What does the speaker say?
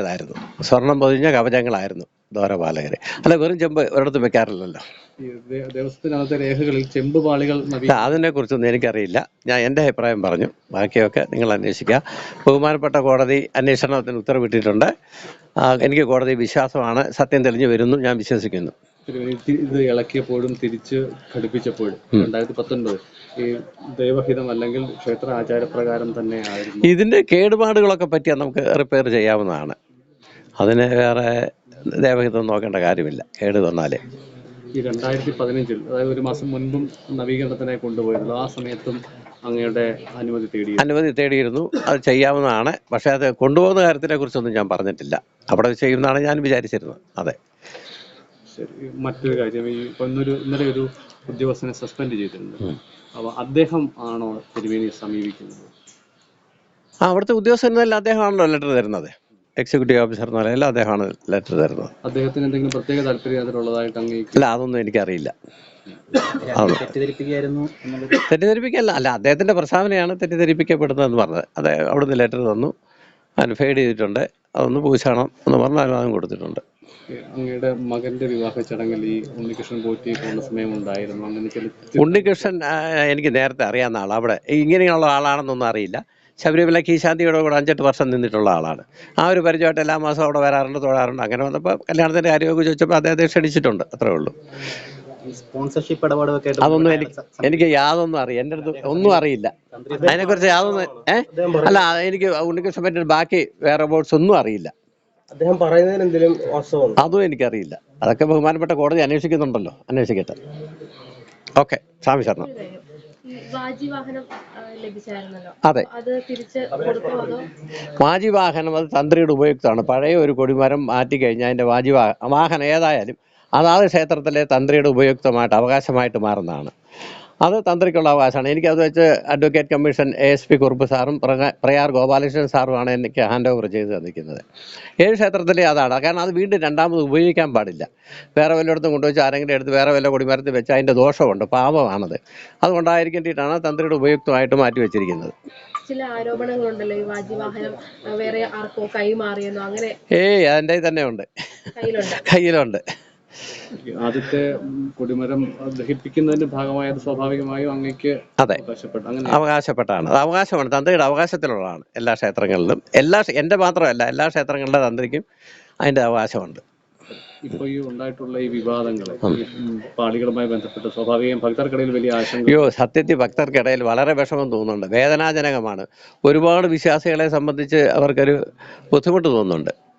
ഇതായിരുന്നു സ്വർണം പൊതിഞ്ഞ കവചങ്ങളായിരുന്നു ദ്വാരപാലകര് അല്ല വെറും ചെമ്പ് ഒരിടത്തും വെക്കാറില്ലല്ലോ. ഈ ദേ- ദേവസ്വത്തിനകത്തെ രേഖകളിൽ ചെമ്പ് പാളികൾ അതിനെ കുറിച്ചൊന്നും എനിക്കറിയില്ല. ഞാൻ എന്റെ അഭിപ്രായം പറഞ്ഞു. ബാക്കിയൊക്കെ നിങ്ങൾ അന്വേഷിക്കുക. ബഹുമാനപ്പെട്ട കോടതി അന്വേഷണത്തിന് ഉത്തരവിട്ടിട്ടുണ്ട്. എനിക്ക് കോടതി വിശ്വാസമാണ്. സത്യം തെളിഞ്ഞു വരുന്നു. ഞാൻ വിശ്വസിക്കുന്നു. ഇത് ഇളക്കിയപ്പോഴും തിരിച്ച് ഘടിപ്പിച്ചപ്പോഴും രണ്ടായിരത്തി പത്തൊൻപത് ഈ ദൈവഹിതം അല്ലെങ്കിൽ ക്ഷേത്ര ആചാരപ്രകാരം തന്നെ ഇതിന്റെ കേടുപാടുകളൊക്കെ പറ്റിയാൽ നമുക്ക് റിപ്പയർ ചെയ്യാവുന്നതാണ്. അതിന് വേറെ ദേവഹിതം നോക്കേണ്ട കാര്യമില്ല. കേട് വന്നാലേ. ഈ രണ്ടായിരത്തി പതിനഞ്ചിൽ അതായത് ഒരു മാസം മുൻപും നവീകരണത്തിനായി കൊണ്ടുപോയിരുന്നു ആ സമയത്തും അങ്ങയുടെ അനുമതി തേടി അനുമതി തേടിയിരുന്നു. അത് ചെയ്യാവുന്നതാണ്. പക്ഷേ അത് കൊണ്ടുപോകുന്ന കാര്യത്തിനെ കുറിച്ചൊന്നും ഞാൻ പറഞ്ഞിട്ടില്ല. അവിടെ ചെയ്യുന്നതാണ് ഞാൻ വിചാരിച്ചിരുന്നത്. അതെ. ശരി. മറ്റൊരു കാര്യം ഈ ഒന്നൊരു ഇന്നൊരു ഇന്നലെ ഒരു ഉദ്യോഗസ്ഥനെ സസ്പെൻഡ് ചെയ്തിട്ടുണ്ട്. അപ്പൊ അദ്ദേഹം ആണോ തിരുവേനിയെ സമീപിക്കുന്നത്? ആ അവിടുത്തെ ഉദ്യോഗസ്ഥനല്ല അദ്ദേഹമാണല്ലോ ലെറ്റർ തരുന്നത്. എക്സിക്യൂട്ടീവ് ഓഫീസർ എന്ന നിലയിൽ അദ്ദേഹമാണ് ലെറ്റർ തരുന്നത്. അദ്ദേഹത്തിന് എന്തെങ്കിലും പ്രത്യേക താല്പര്യം അതിലുള്ളതായിട്ട് അല്ല അതൊന്നും എനിക്കറിയില്ല. തെറ്റിദ്ധരിപ്പിക്കല്ല അല്ല അദ്ദേഹത്തിന്റെ പ്രസ്താവനയാണ് തെറ്റിദ്ധരിപ്പിക്കപ്പെടുന്നതെന്ന് പറഞ്ഞത്. അതെ അവിടുന്ന് ലെറ്റർ തന്നു. അതിന് ഫെയ്ഡ് ചെയ്തിട്ടുണ്ട്. അതൊന്ന് പൂശണം എന്ന് പറഞ്ഞ് അനുവാദം കൊടുത്തിട്ടുണ്ട്. അങ്ങയുടെ മകന്റെ വിവാഹ ചടങ്ങിൽ ഈ ഉണ്ണികൃഷ്ണൻ പോറ്റി പോകുന്ന സമയമുണ്ടായിരുന്നു അങ്ങനെ ഉണ്ണികൃഷ്ണൻ എനിക്ക് നേരത്തെ അറിയാവുന്ന ആളാണ് അവിടെ ഇങ്ങനെയുള്ള ആളാണെന്നൊന്നും അറിയില്ല. ശബരിമല കീശാന്തിയുടെ കൂടെ അഞ്ചെട്ട് വർഷം നിന്നിട്ടുള്ള ആളാണ്. ആ ഒരു പരിചയമായിട്ട് എല്ലാ മാസവും അവിടെ വരാറുണ്ട് തൊഴാറുണ്ട്. അങ്ങനെ വന്നപ്പോൾ കല്യാണത്തിന്റെ കാര്യമൊക്കെ ചോദിച്ചപ്പോൾ അദ്ദേഹത്തെ ക്ഷണിച്ചിട്ടുണ്ട് അത്രേ ഉള്ളൂ. സ്പോൺസർഷിപ്പ് ഇടപാടൊക്കെ അതൊന്നും എനിക്ക് എനിക്ക് യാതൊന്നും അറിയാം എന്റെ അടുത്ത് ഒന്നും അറിയില്ല. അതിനെക്കുറിച്ച് യാതൊന്നും ഏ അല്ല എനിക്ക് ഉണ്ണികൃഷ്ണൻ പറ്റിയ ബാക്കി വേറെ ബോർഡ്സ് ഒന്നും അറിയില്ല. അദ്ദേഹം പറയുന്നതിന് എന്തെങ്കിലും വാസ്തവം അതും എനിക്കറിയില്ല. അതൊക്കെ ബഹുമാനപ്പെട്ട കോടതി അന്വേഷിക്കുന്നുണ്ടല്ലോ. അന്വേഷിക്കട്ടെ. ഓക്കെ സ്വാമി ശരണം. വാജിവാഹനം അതെ. വാജി വാഹനം അത്? തന്ത്രിയുടെ ഉപയുക്തമാണ്. പഴയ ഒരു കൊടിമരം മാറ്റി കഴിഞ്ഞ അതിന്റെ വാജി വാഹനം ഏതായാലും അതാത് ക്ഷേത്രത്തിലെ തന്ത്രിയുടെ ഉപയുക്തമായിട്ട് അവകാശമായിട്ട് മാറുന്നതാണ്. അത് തന്ത്രിക്കുള്ള അവകാശമാണ്. എനിക്കത് വെച്ച് advocate commission A S P Kurup സാറും പ്രയാർ ഗോപാലകൃഷ്ണൻ സാറുമാണ് എനിക്ക് ഹാൻഡ് ഓവർ ചെയ്ത് തന്നിരിക്കുന്നത്. ഏഴ് ക്ഷേത്രത്തിലെ അതാണ്. കാരണം അത് വീണ്ടും രണ്ടാമത് ഉപയോഗിക്കാൻ പാടില്ല. വേറെ വല്ലയിടത്തും കൊണ്ടുവച്ച് ആരെങ്കിലും എടുത്ത് വേറെ വല്ല കൊടിമരത്തിൽ വെച്ച് അതിന്റെ ദോഷമുണ്ട്. പാപമാണത്. അതുകൊണ്ടായിരിക്കേണ്ടിയിട്ടാണ് തന്ത്രിയുടെ ഉപയുക്തമായിട്ട് മാറ്റി വെച്ചിരിക്കുന്നത്. ചില ആരോപണങ്ങളുണ്ടല്ലോ. ഈ വാജിവാഹനം വേറെ ആർക്കോ കൈമാറിയെന്നോ അങ്ങനെ ഏയ് അതിന്റെ തന്നെ ഉണ്ട്. കയ്യിലുണ്ട്. ആദ്യത്തെ കൊടിമരം ദഹിപ്പിക്കുന്നതിന്റെ ഭാഗമായത് സ്വാഭാവികമായും അങ്ങേക്ക് അതെ. അവകാശപ്പെട്ടാണ്. അവകാശമാണ്. തന്ത്രിയുടെ അവകാശത്തിലുള്ളതാണ് എല്ലാ ക്ഷേത്രങ്ങളിലും. എല്ലാ എന്റെ മാത്രമല്ല എല്ലാ ക്ഷേത്രങ്ങളിലെ തന്ത്രിക്കും അതിന്റെ അവകാശമുണ്ട്. ഇപ്പൊ ഈ ഉണ്ടായിട്ടുള്ള ഈ വിവാദങ്ങൾ പാളികളുമായി ബന്ധപ്പെട്ട് സ്വാഭാവികം ഭക്തർക്കിടയിൽ വലിയ ആശങ്ക. അയ്യോ സത്യത്തിൽ ഭക്തർക്കിടയിൽ വളരെ വിഷമം തോന്നുന്നുണ്ട്. വേദനാജനകമാണ്. ഒരുപാട് വിശ്വാസികളെ സംബന്ധിച്ച് അവർക്കൊരു ബുദ്ധിമുട്ട് തോന്നുന്നുണ്ട്.